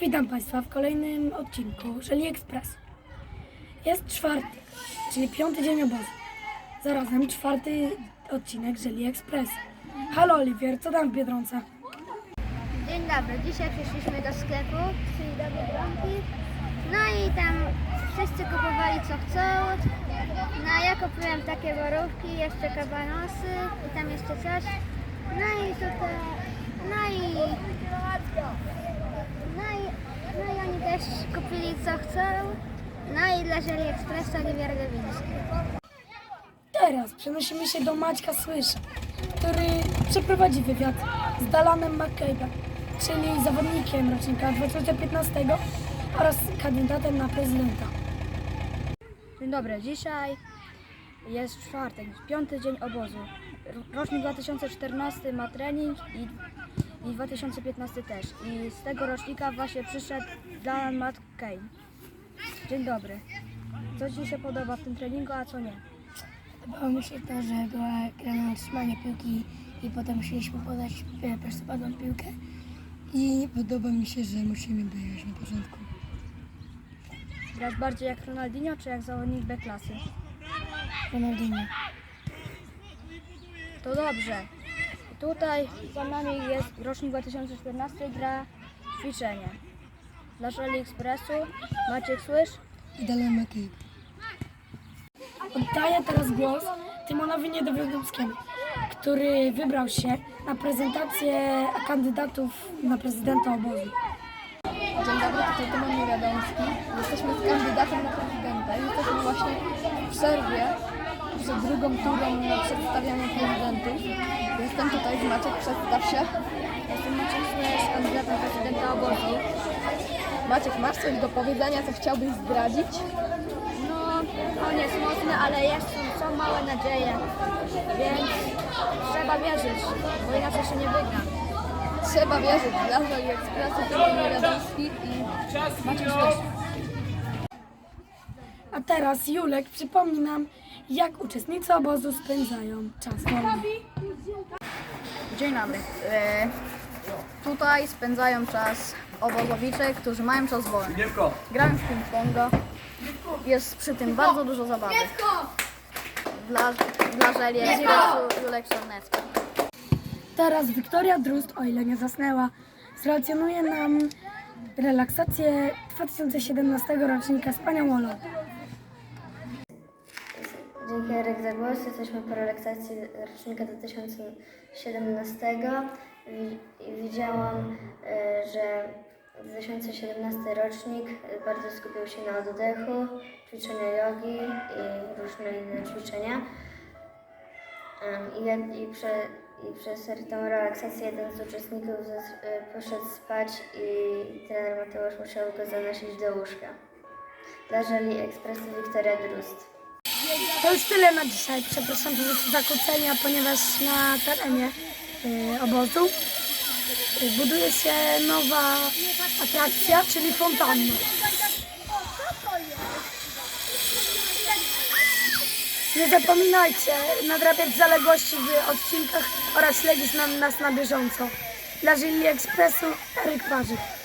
Witam Państwa w kolejnym odcinku Żeli Express. Jest czwarty, czyli piąty dzień obozu. Zarazem czwarty odcinek Żeli Express. Halo Oliwier, co tam w Biedronce? Dzień dobry, dzisiaj przyszliśmy do sklepu, czyli do Biedronki. No i tam wszyscy kupowali co chcą. No ja kupiłem takie borówki, jeszcze kabanosy i tam jeszcze coś. No i tutaj, no i, no i, no i oni też kupili co chcą. No i dla Żeli Expressa Oliwier Lewiński. Teraz przenosimy się do Maćka Słysza, który przeprowadzi wywiad z Dalanem McCabe'em, czyli zawodnikiem rocznika 2015 oraz kandydatem na prezydenta. Dzień dobry, dzisiaj jest czwartek, piąty dzień obozu. Rocznik 2014 ma trening i, i 2015 też. I z tego rocznika właśnie przyszedł Dan Matt Kane. Dzień dobry. Co Ci się podoba w tym treningu, a co nie? Podobało mi się to, że była gra na otrzymanie piłki i potem musieliśmy podać e, prostopadłą piłkę. I podoba mi się, że musimy biegać na początku. Grasz bardziej jak Ronaldinho, czy jak zawodnik B klasy? Ronaldinho. To dobrze. Tutaj za nami jest rocznik 2014, gra ćwiczenie. Dla Szali Ekspresu Maciek Słysz. I dalej McCabe. Oddaję teraz głos Tymonowi Niedowiodowskiemu, który wybrał się na prezentację kandydatów na prezydenta obozu. Dzień dobry, tutaj Tymon Niewiadomski. Jesteśmy z kandydatem na prezydenta. Jesteśmy właśnie w przerwie przed drugą turą na przedstawianie prezydentów. Jestem tutaj z Maciek, przedstaw się. Jestem Maciek Słysz, kandydat na prezydenta obozu. Maciek, masz coś do powiedzenia, co chciałbyś zdradzić? No, on jest mocny, ale jeszcze są małe nadzieje, więc trzeba wierzyć, bo inaczej się nie wygra. Trzeba wierzyć Lazar i Ekspresu, Tymon Niewiadomski i Maciek Szwesz. A teraz Julek przypomni nam, jak uczestnicy obozu spędzają czas wolny. Dzień dobry. E, tutaj spędzają czas obozowicze, którzy mają czas wolny. Grają w ping-ponga. Jest przy tym bardzo dużo zabawy. Dla, dla Żeli Ekspresu Julek Czarnecki. Teraz Wiktoria Drust, o ile nie zasnęła, zrelacjonuje nam relaksację 2017 rocznika z panią Olą. Za głos. Jesteśmy po relaksacji rocznika 2017. Wi- i Widziałam, e, że 2017 rocznik bardzo skupił się na oddechu, ćwiczenia jogi i różne inne ćwiczenia. I, i, prze, I przez tą relaksację jeden z uczestników e, poszedł spać i trener Mateusz musiał go zanosić do łóżka. Dla Żeli Ekspresu Wiktoria Drust. To już tyle na dzisiaj. Przepraszam za zakłócenia, ponieważ na terenie y, obozu y, buduje się nowa atrakcja, czyli fontanna. Nie zapominajcie nadrabiać zaległości w odcinkach oraz śledzić na, nas na bieżąco. Dla Żyli Ekspresu Eryk Parzyk.